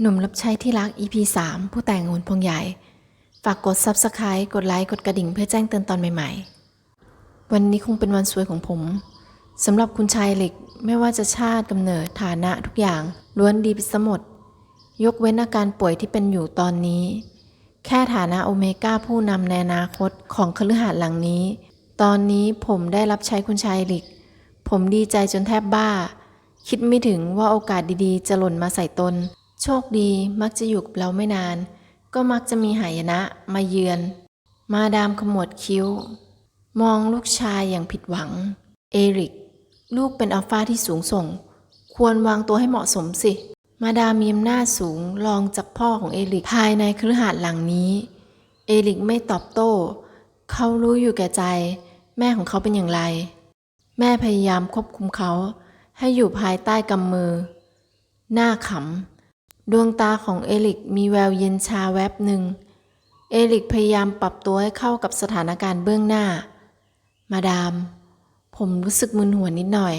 หนุ่มรับใช้ที่รัก EP 3 ผู้แต่งหุ่นพงใหญ่ ฝากกด Subscribe กดไลค์ กดกระดิ่งเพื่อแจ้งเตือนตอนใหม่ๆ วันนี้คงเป็นวันสวยของผมสำหรับคุณชายเหล็กไม่ว่าจะชาติกำเนิดฐานะทุกอย่างล้วนดีไปหมด ยกเว้นอาการป่วยที่เป็นอยู่ตอนนี้ แค่ฐานะโอเมก้าผู้นำในอนาคตของคฤหาสน์หลังนี้ ตอนนี้ผมได้รับใช้คุณชายเหล็ก ผมดีใจจนแทบบ้า คิดไม่ถึงว่าโอกาสดีๆ จะหล่นมาใส่ตน โชคดีมักจะอยู่กับเราไม่นาน ก็มักจะมีหายนะมาเยือน มาดามขมวดคิ้ว มองลูกชายอย่างผิดหวัง เอริก ลูกเป็นอัลฟาที่สูงส่ง ควรวางตัวให้เหมาะสมสิ มาดามมีอำนาจสูงรองจากพ่อของเอริกภายในคฤหาสน์หลังนี้ เอริกไม่ตอบโต้ เขารู้อยู่แก่ใจ แม่ของเขาเป็นอย่างไร แม่พยายามควบคุมเขาให้อยู่ภายใต้กำมือ หน้าขำ ดวงตาของเอลิกมีแววเย็นชาแวบหนึ่ง เอลิกพยายามปรับตัวให้เข้ากับสถานการณ์เบื้องหน้า มาดาม ผมรู้สึกมึนหัวนิดหน่อย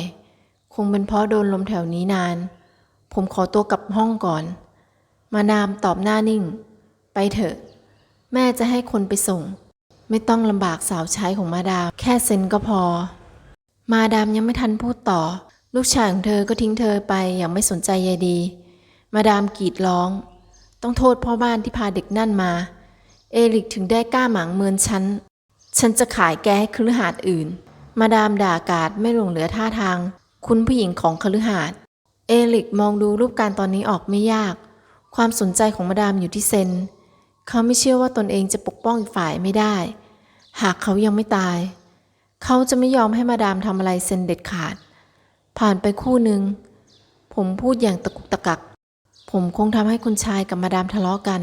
คงเป็นเพราะโดนลมแถวนี้นาน ผมขอตัวกลับห้องก่อน มาดามตอบหน้านิ่ง ไปเถอะ แม่จะให้คนไปส่ง ไม่ต้องลำบากสาวใช้ของมาดาม แค่เซ็นก็พอ มาดามยังไม่ทันพูดต่อ ลูกชายของเธอก็ทิ้งเธอไปอย่างไม่สนใจใยดี มาดามกรีดร้อง ต้องโทษพ่อบ้านที่พาเด็กนั่นมา เอริกถึงได้กล้าหมางเมินฉัน ฉันจะขายแกให้คฤหาสน์อื่น มาดามด่ากาดไม่หลงเหลือท่าทาง คุณผู้หญิงของคฤหาสน์เอริกมองดูรูปการตอนนี้ออกไม่ยาก ความสนใจของมาดามอยู่ที่เซน เขาไม่เชื่อว่าตนเองจะปกป้องอีกฝ่ายไม่ได้ หากเขายังไม่ตาย เขาจะไม่ยอมให้มาดามทำอะไรเซนเด็ดขาด ผ่านไปคู่หนึ่ง ผมพูดอย่างตะกุกตะกัก ผมคงทำให้คุณชายกับมาดามทะเลาะกัน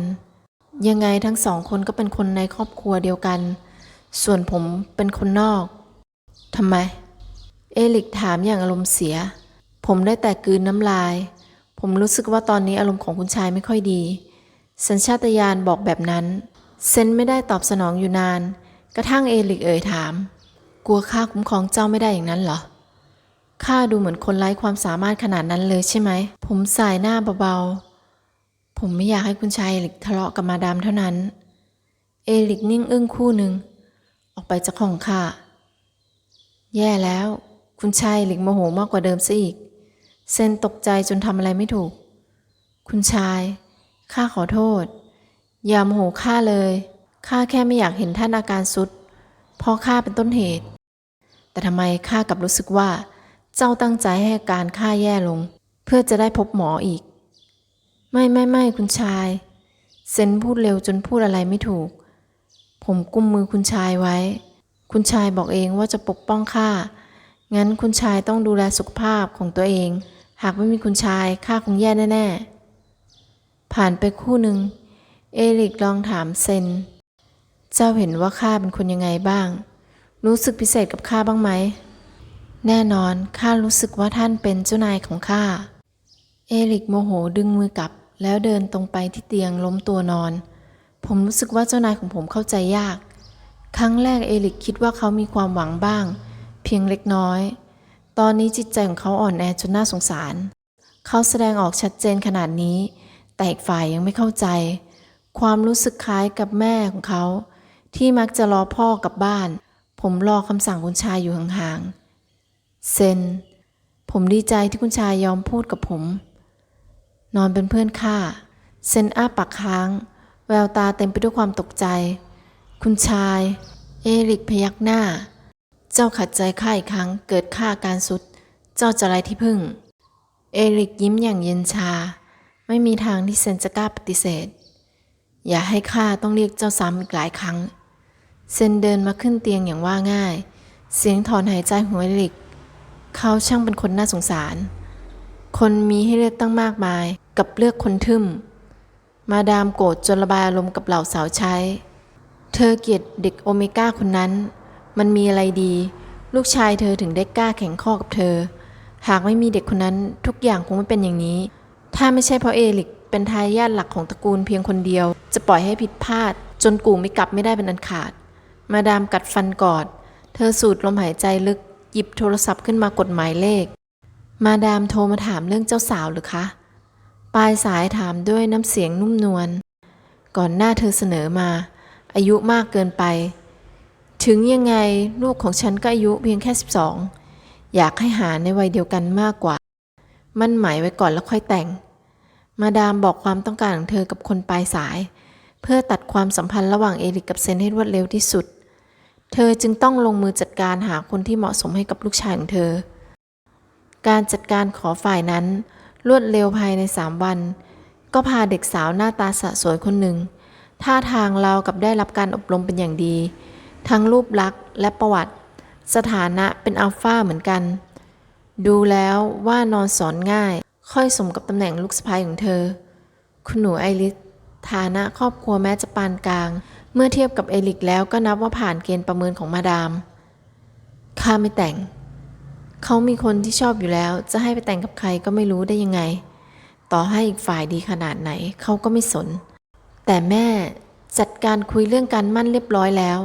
ยังไงทั้งสองคนก็เป็นคนในครอบครัวเดียวกัน ส่วนผมเป็นคนนอกทำไม เอลิกถามอย่างอารมณ์เสีย ผมได้แต่กืนน้ำลาย ผมรู้สึกว่าตอนนี้อารมณ์ของคุณชายไม่ค่อยดี สัญชาตญาณบอกแบบนั้น เซนไม่ได้ตอบสนองอยู่นาน กระทั่งเอลิกเอ่ยถาม กลัวข้าคุ้มครองเจ้าไม่ได้อย่างนั้นเหรอ ข้าดูเหมือนคนไร้ความสามารถขนาดนั้นเลยใช่ไหม ผมสายหน้าเบาๆ ผมไม่อยากให้คุณชายเอลิกทะเลาะกับมาดามเท่านั้น เอลิกนิ่งอึ้งคู่หนึ่ง ออกไปจากห้องข้า แย่แล้ว คุณชายเอลิกโมโหมากกว่าเดิมซะอีก เซนตกใจจนทำอะไรไม่ถูก คุณชาย ข้าขอโทษ อย่าโมโหข้าเลย ข้าแค่ไม่อยากเห็นท่านอาการสุด เพราะข้าเป็นต้นเหตุ แต่ทำไมข้ากลับรู้สึกว่า เจ้าตั้งใจให้การข้าแย่ลง เพื่อจะได้พบหมออีก ไม่ไม่ไม่คุณชาย เซนพูดเร็วจนพูดอะไรไม่ถูก ผมกุมมือคุณชายไว้ คุณชายบอกเองว่าจะปกป้องข้างั้นคุณชายต้องดูแลสุขภาพของตัวเอง หากไม่มีคุณชายข้าคงแย่แน่ๆ ผ่านไปคู่หนึ่ง เอริกลองถามเซน เจ้าเห็นว่าข้าเป็นคนยังไงบ้าง รู้สึกพิเศษกับข้าบ้างไหม แน่นอนข้ารู้สึกว่าท่านเป็นเจ้านายของข้า เอริกโมโหดึงมือกลับ แล้วเดินตรงไปที่เตียงล้มตัวนอน ผมรู้สึกว่าเจ้านายของผมเข้าใจยาก ครั้งแรกเอริกคิดว่าเขามีความหวังบ้าง เพียงเล็กน้อย ตอนนี้จิตใจของเขาอ่อนแอจนน่าสงสาร เขาแสดงออกชัดเจนขนาดนี้ แต่อีกฝ่ายยังไม่เข้าใจ ความรู้สึกคล้ายกับแม่ของเขา ที่มักจะรอพ่อกลับบ้าน ผมรอคำสั่งคุณชายอยู่ห่างๆ เซน ผมดีใจที่คุณชายยอมพูดกับผม นอนเป็นเพื่อนข้า เซนอ้าปากค้าง แววตาเต็มไปด้วยความตกใจ คุณชาย เอริกพยักหน้า เจ้าขัดใจข้าอีกครั้ง เกิดข้าการสุด เจ้าจะไรที่พึ่ง เอริกยิ้มอย่างเย็นชา ไม่มีทางที่เซนจะกล้าปฏิเสธ อย่าให้ข้าต้องเรียกเจ้าซ้ำอีกหลายครั้ง เซนเดินมาขึ้นเตียงอย่างว่าง่าย เสียงถอนหายใจของเอริก เขาช่างเป็นคนน่าสงสาร คนมีให้เลือกตั้งมากมาย กับเลือกคนทึ่ม มาดามโกรธจนระบายอารมณ์กับเหล่าสาวใช้ เธอเกลียดเด็กโอเมก้าคนนั้น มันมีอะไรดี ลูกชายเธอถึงได้กล้าแข่งข้อกับเธอ หากไม่มีเด็กคนนั้นทุกอย่างคงไม่เป็นอย่างนี้ ถ้าไม่ใช่เพราะเอลิกเป็นทายาทหลักของตระกูลเพียงคนเดียว จะปล่อยให้ผิดพลาด จนกูไม่กลับไม่ได้เป็นอันขาด มาดามกัดฟันกอด เธอสูดลมหายใจลึก หยิบโทรศัพท์ขึ้นมากดหมายเลข มาดามโทรมาถามเรื่องเจ้าสาวหรือคะปลายสายถามด้วยน้ำเสียงนุ่มนวลก่อนหน้าเธอเสนอมา อายุมากเกินไป ถึงยังไงลูกของฉันก็อายุเพียงแค่ 12 อยากให้หาในวัยเดียวกันมากกว่า มั่นหมายไว้ก่อนแล้วค่อยแต่ง มาดามบอกความต้องการของเธอกับคนปลายสาย เพื่อตัดความสัมพันธ์ระหว่างเอริกกับเซนให้รวดเร็วที่สุด เธอจึงต้องลงมือจัดการหาคนที่เหมาะสมให้กับลูกชายของเธอ การจัดการขอฝ่ายนั้นรวดเร็วภายในสามวัน ก็พาเด็กสาวหน้าตาสะสวยคนหนึ่ง ท่าทางเรากับได้รับการอบรมเป็นอย่างดี ทั้งรูปลักษณ์และประวัติ สถานะเป็นอัลฟาเหมือนกัน ดูแล้วว่านอนสอนง่าย ค่อยสมกับตำแหน่งลูกสะใภ้ของเธอ คุณหนูไอริสฐานะครอบครัวแม้จะปานกลาง เมื่อเทียบกับเอลิกแล้วก็นับว่าผ่านเกณฑ์ประเมินของมาดามข้าไม่แต่ง เขามีคนที่ชอบอยู่แล้ว จะให้ไปแต่งกับใครก็ไม่รู้ได้ยังไง ต่อให้อีกฝ่ายดีขนาดไหนเขาก็ไม่สน แต่แม่จัดการคุยเรื่องการมั่นเรียบร้อยแล้ว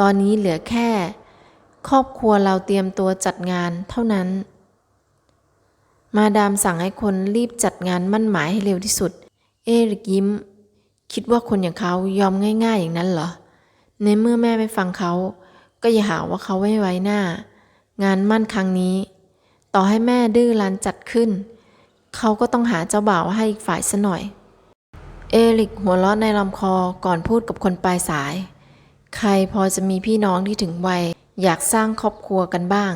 ตอนนี้เหลือแค่ ครอบครัวเราเตรียมตัวจัดงานเท่านั้น มาดามสั่งให้คนรีบจัดงานมั่นหมายให้เร็วที่สุด เอริกยิ้ม คิดว่าคนอย่างเขายอมง่าย ๆ อย่างนั้นเหรอ ในเมื่อแม่ไม่ฟังเขา ก็อย่าหาว่าเขาไม่ไว้หน้า งานมั่นครั้งนี้ ต่อให้แม่ดื้อรั้นจัดขึ้น เขาก็ต้องหาเจ้าบ่าวให้อีกฝ่ายซะหน่อย เอริกหัวเราะในลำคอก่อนพูดกับคนปลายสาย ใครพอจะมีพี่น้องที่ถึงวัยอยากสร้างครอบครัวกันบ้าง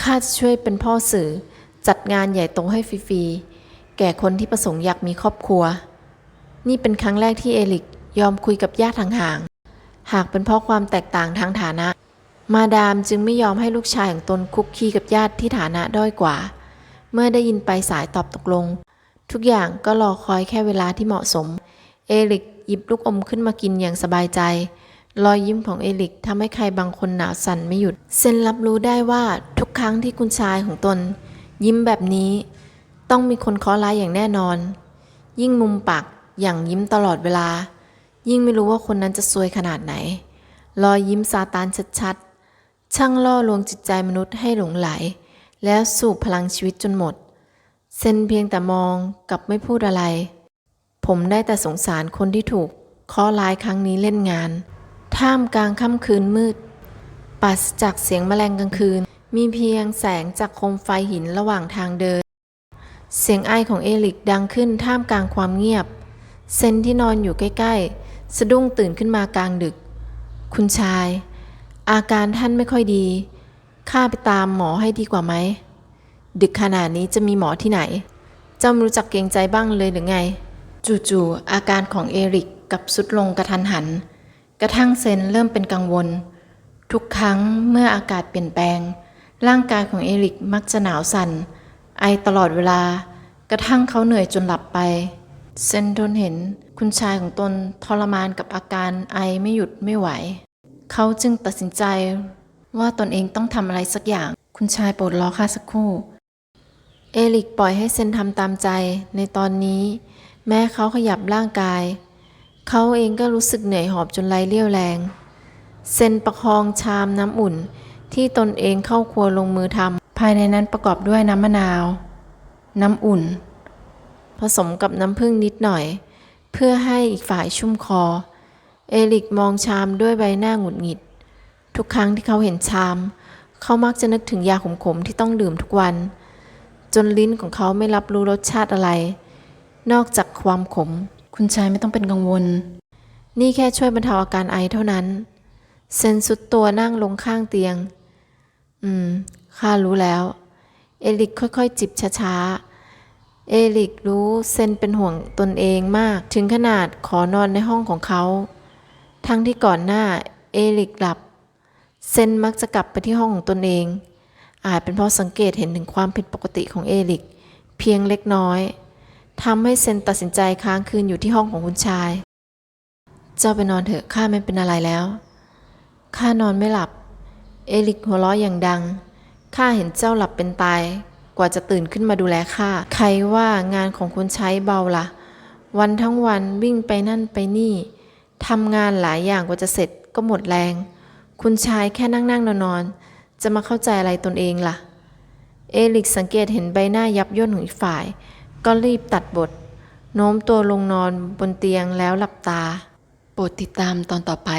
ข้าจะช่วยเป็นพ่อสื่อจัดงานใหญ่โตให้ฟรีๆ แก่คนที่ประสงค์อยากมีครอบครัว นี่เป็นครั้งแรกที่เอลิกยอมคุยกับญาติห่างๆ หากเป็นเพราะความแตกต่างทางฐานะ มาดามจึงไม่ยอมให้ลูกชายของตนคุกคีกับญาติที่ฐานะด้อยกว่า เมื่อได้ยินไปสายตอบตกลง ทุกอย่างก็รอคอยแค่เวลาที่เหมาะสม เอลิกหยิบลูกอมขึ้นมากินอย่างสบายใจ รอยยิ้มของเอลิกทำให้ใครบางคนหนาวสั่นไม่หยุด เซนรับรู้ได้ว่าทุกครั้งที่คุณชายของตน ยิ้มแบบนี้ ต้องมีคนเคาะร้ายอย่างแน่นอน ยิ่งมุมปาก อย่างยิ้มตลอดเวลา ยิ่งไม่รู้ว่าคนนั้นจะซวยขนาดไหน รอยยิ้มซาตานชัดๆ ช่างล่อลวงจิตใจมนุษย์ให้หลงไหล แล้วสูบพลังชีวิตจนหมด เซนเพียงแต่มองกับไม่พูดอะไร ผมได้แต่สงสารคนที่ถูกเคราะห์ร้ายครั้งนี้เล่นงาน ท่ามกลางค่ำคืนมืดปราศจากเสียงแมลงกลางคืน มีเพียงแสงจากโคมไฟหินระหว่างทางเดิน เสียงไอของเอลิกดังขึ้นท่ามกลางความเงียบ เซนที่นอนอยู่ใกล้ๆ สะดุ้งตื่นขึ้นมากลางดึก คุณชาย อาการท่านไม่ค่อยดี ข้าไปตามหมอให้ดีกว่าไหม ดึกขนาดนี้จะมีหมอที่ไหน เจ้าม่รู้จักเกรงใจบ้างเลยหรือไง จู่ๆ อาการของเอริกกับสุดลงกระทันหัน กระทั่งเซนเริ่มเป็นกังวล ทุกครั้งเมื่ออากาศเปลี่ยนแปลง ร่างกายของเอริกมักจะหนาวสั่น ไอตลอดเวลา กระทั่งเขาเหนื่อยจนหลับไป เซนทนเห็นคุณชายของตนทรมานกับอาการไอไม่หยุดไม่ไหว เขาจึงตัดสินใจว่าตนเองต้องทำอะไรสักอย่าง คุณชายโปรดรอข้าสักครู่ เอลิกปล่อยให้เซนทำตามใจในตอนนี้ แม้เขาขยับร่างกาย เขาเองก็รู้สึกเหนื่อยหอบจนไรเรี่ยวแรง เซนประคองชามน้ำอุ่นที่ตนเองเข้าครัวลงมือทำภายในนั้นประกอบด้วยน้ำมะนาว น้ำอุ่น ผสมกับน้ำผึ้งนิดหน่อย เพื่อให้อีกฝ่ายชุ่มคอ เอลิกมองชามด้วยใบหน้าหงุดหงิด ทุกครั้งที่เขาเห็นชาม เขามักจะนึกถึงยาขมๆที่ต้องดื่มทุกวัน จนลิ้นของเขาไม่รับรู้รสชาติอะไร นอกจากความขม คุณชายไม่ต้องเป็นกังวล นี่แค่ช่วยบรรเทาอาการไอเท่านั้น เซนสุดตัวนั่งลงข้างเตียง อืมข้ารู้แล้ว เอลิกค่อยๆ จิบช้าๆ เอลิกรู้เซนเป็นห่วงตนเองมาก ถึงขนาดขอนอนในห้องของเขา ทั้งที่ก่อนหน้าเอลิกหลับ เซนมักจะกลับไปที่ห้องของตนเอง อาจเป็นเพราะสังเกตเห็นถึงความผิดปกติของเอลิก เพียงเล็กน้อยทำให้เซนตัดสินใจค้างคืนอยู่ที่ห้องของคุณชาย เจ้าไปนอนเถอะข้าไม่เป็นอะไรแล้วข้านอนไม่หลับ เอลิกหัวเราะอย่างดังข้าเห็นเจ้าหลับเป็นตาย กว่าจะตื่นขึ้นมาดูแลข้าใครว่างานของคุณใช้เบาละ่ะ วันทั้งวันวิ่งไปนั่นไปนี่ทำงานหลายอย่างกว่าจะเสร็จก็หมดแรง คุณชายแค่นั่งนั่งนอนนอนจะมาเข้าใจอะไรตนเองล่ะ เอลิกสังเกตเห็นใบหน้ายับย่นของอีกฝ่าย ก็รีบตัดบท โน้มตัวลงนอนบนเตียงแล้วหลับตา โปรดติดตามตอนต่อไป